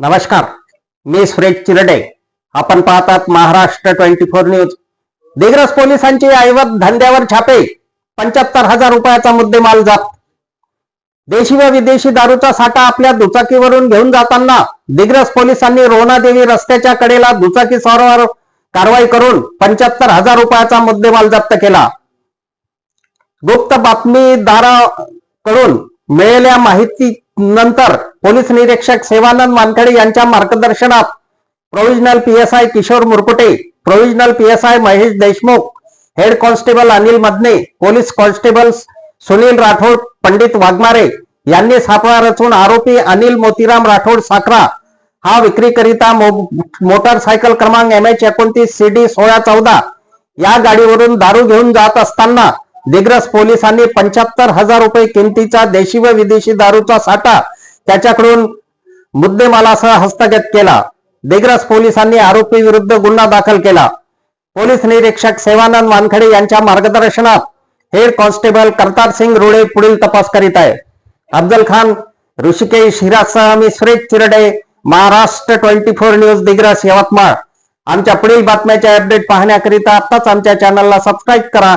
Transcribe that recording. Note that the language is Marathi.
नमस्कार मी सुरेश चिरडे. आपण पाहतात Maharashtra twenty four news. Digras पोलिसांची ऐवत धंद्यावर छापे. पंच्याहत्तर हजार रुपयाचा मुद्देमाल जप्त. देशी व विदेशी दारूचा साठा आपल्या दुचाकीवरून घेऊन जाताना दिग्रस पोलिसांनी रोणादेवी रस्त्याच्या कडेला दुचाकी स्वारावर कारवाई करून पंच्याहत्तर हजार रुपयाचा मुद्देमाल जप्त केला. गुप्त बातमीदाराकडून मिळालेल्या माहिती नंतर पोलीस निरीक्षक सेवानंद वानखडे यांच्या मार्गदर्शनात provisional PSI Kishore Murkute provisional PSI Mahesh Deshmukh head constable Anil Madne police constable Sunil Rathod Pandit Waghmare यांनी सापळा रचून आरोपी अनिल मोतीराम राठोड साखरा हा विक्रीकरिता मो- मोटारसायकल क्रमांक एम एच एकोणतीस सी डी सोळा चौदा या गाडीवरून दारू घेऊन जात असताना दिग्रस पोलिसांनी पंच्याहत्तर हजार रुपये किमतीचा देशी व विदेशी दारूचा साठा त्याच्याकडून मुद्देमालासह हस्तगत केला. दिग्रस पोलिसांनी आरोपी विरुद्ध गुन्हा दाखल केला. पोलीस निरीक्षक सेवानंद वानखडे यांच्या मार्गदर्शनात हेड कॉन्स्टेबल करतार सिंग रुळे पुढील तपास करीत आहे. अफजल खान ऋषिकेश हिरासह मी Suresh Chirde Maharashtra twenty four news Digras Yavatmal. आमच्या पुढील बातम्याचे अपडेट पाहण्याकरिता आताच आमच्या चॅनलला सबस्क्राईब करा.